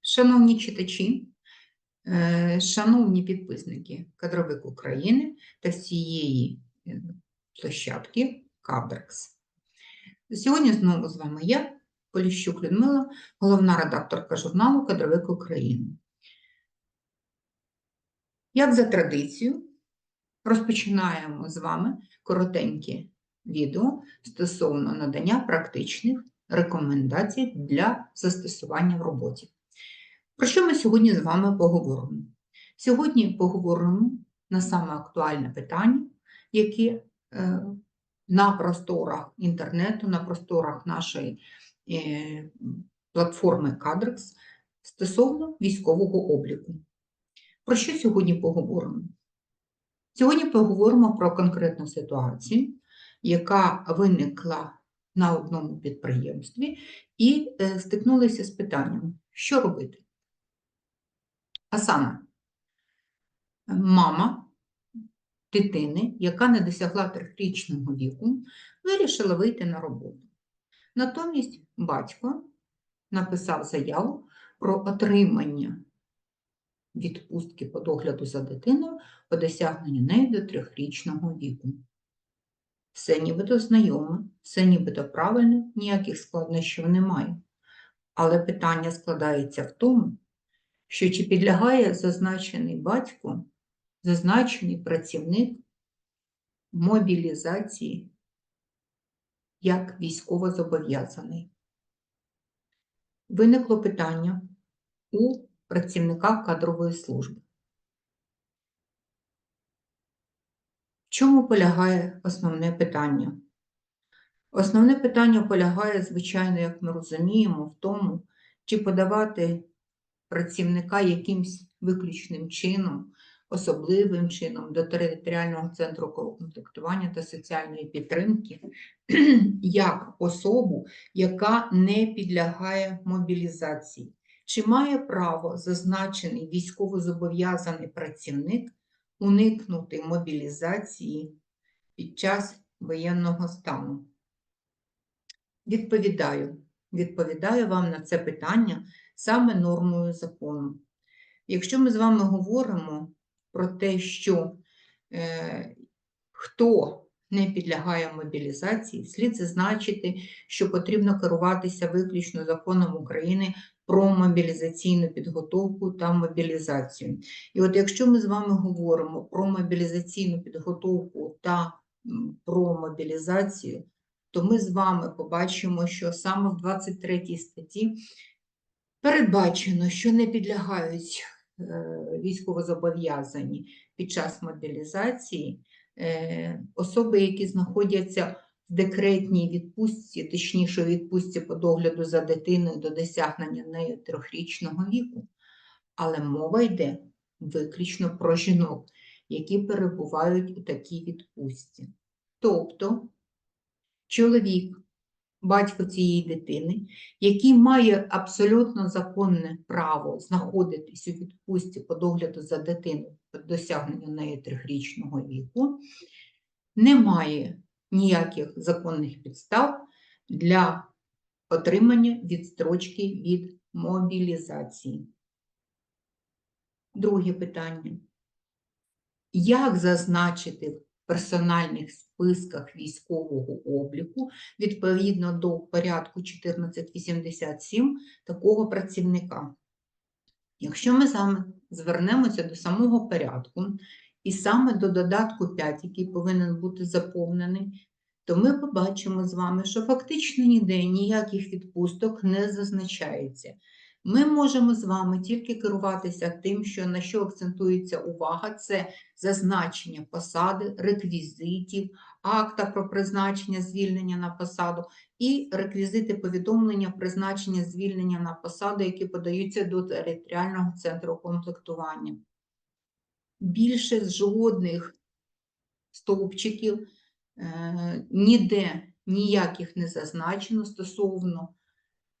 Шановні читачі, е, шановні підписники Кадровик України та всієї е, площадки Кадрекс. Сьогодні знову з вами я, Поліщук Людмила, головна редакторка журналу Кадровик України. Як за традицією, розпочинаємо з вами коротеньке відео стосовно надання практичних рекомендацій для застосування в роботі. Про що ми сьогодні з вами поговоримо? Сьогодні поговоримо на саме актуальне питання, яке е, на просторах інтернету, на просторах нашої е, платформи Кадрекс стосовно військового обліку. Про що сьогодні поговоримо? Сьогодні поговоримо про конкретну ситуацію, яка виникла на одному підприємстві, і е, стикнулися з питанням, що робити. А саме, мама дитини, яка не досягла трьохрічного віку, вирішила вийти на роботу. Натомість батько написав заяву про отримання відпустки по догляду за дитиною по досягненню нею до трьохрічного віку. Все нібито знайоме, все нібито правильно, ніяких складнощів немає. Але питання складається в тому, що чи підлягає зазначений батько, зазначений працівник мобілізації як військовозобов'язаний. Виникло питання у працівника кадрової служби. В чому полягає основне питання? Основне питання полягає, звичайно, як ми розуміємо, в тому, чи подавати працівника якимсь виключним чином, особливим чином до територіального центру комплектування та соціальної підтримки як особу, яка не підлягає мобілізації. Чи має право зазначений військовозобов'язаний працівник уникнути мобілізації під час воєнного стану? Відповідаю. Відповідаю вам на це питання саме нормою закону. Якщо ми з вами говоримо про те, що е, хто не підлягає мобілізації, слід зазначити, що потрібно керуватися виключно законом України про мобілізаційну підготовку та мобілізацію. І от якщо ми з вами говоримо про мобілізаційну підготовку та про мобілізацію, то ми з вами побачимо, що саме в 23 статті передбачено, що не підлягають е, військовозобов'язані під час мобілізації е, особи, які знаходяться в декретній відпустці, точніше, відпустці по догляду за дитиною до досягнення нею трьохрічного віку. Але мова йде виключно про жінок, які перебувають у такій відпустці. Тобто чоловік, батько цієї дитини, який має абсолютно законне право знаходитись у відпустці по догляду за дитиною по досягненню неї трьохрічного віку, не має ніяких законних підстав для отримання відстрочки від мобілізації. Друге питання. Як зазначити в персональних списках військового обліку відповідно до порядку 1487 такого працівника? Якщо ми звернемося до самого порядку, і саме до додатку 5, який повинен бути заповнений, то ми побачимо з вами, що фактично ніде ніяких відпусток не зазначається. Ми можемо з вами тільки керуватися тим, що на що акцентується увага, це зазначення посади, реквізитів, акта про призначення звільнення на посаду і реквізити повідомлення призначення звільнення на посаду, які подаються до територіального центру комплектування більше жодних стовпчиків е, ніде ніяких не зазначено стосовно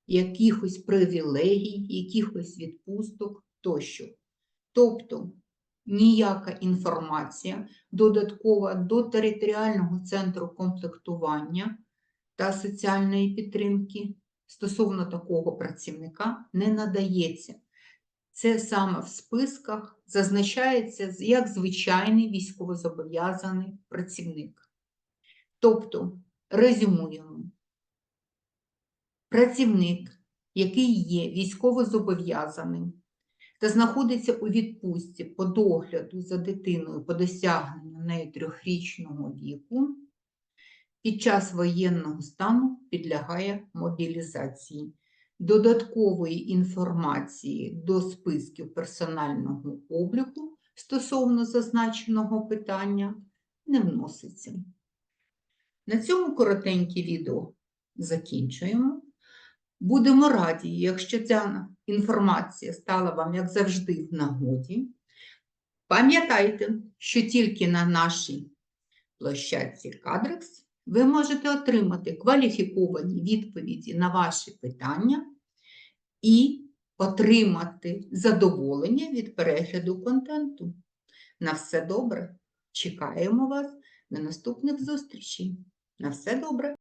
якихось привілегій, якихось відпусток тощо. Тобто ніяка інформація додаткова до територіального центру комплектування та соціальної підтримки стосовно такого працівника не надається. Це саме в списках зазначається як звичайний військовозобов'язаний працівник. Тобто, резюмуємо, працівник, який є військовозобов'язаним та знаходиться у відпустці по догляду за дитиною по досягненню нею трьохрічного віку, під час воєнного стану підлягає мобілізації. Додаткової інформації до списків персонального обліку стосовно зазначеного питання не вноситься. На цьому коротеньке відео закінчуємо. Будемо раді, якщо ця інформація стала вам, як завжди, в нагоді. Пам'ятайте, що тільки на нашій площадці Кадрекс ви можете отримати кваліфіковані відповіді на ваші питання і отримати задоволення від перегляду контенту. На все добре! Чекаємо вас на наступних зустрічей. На все добре!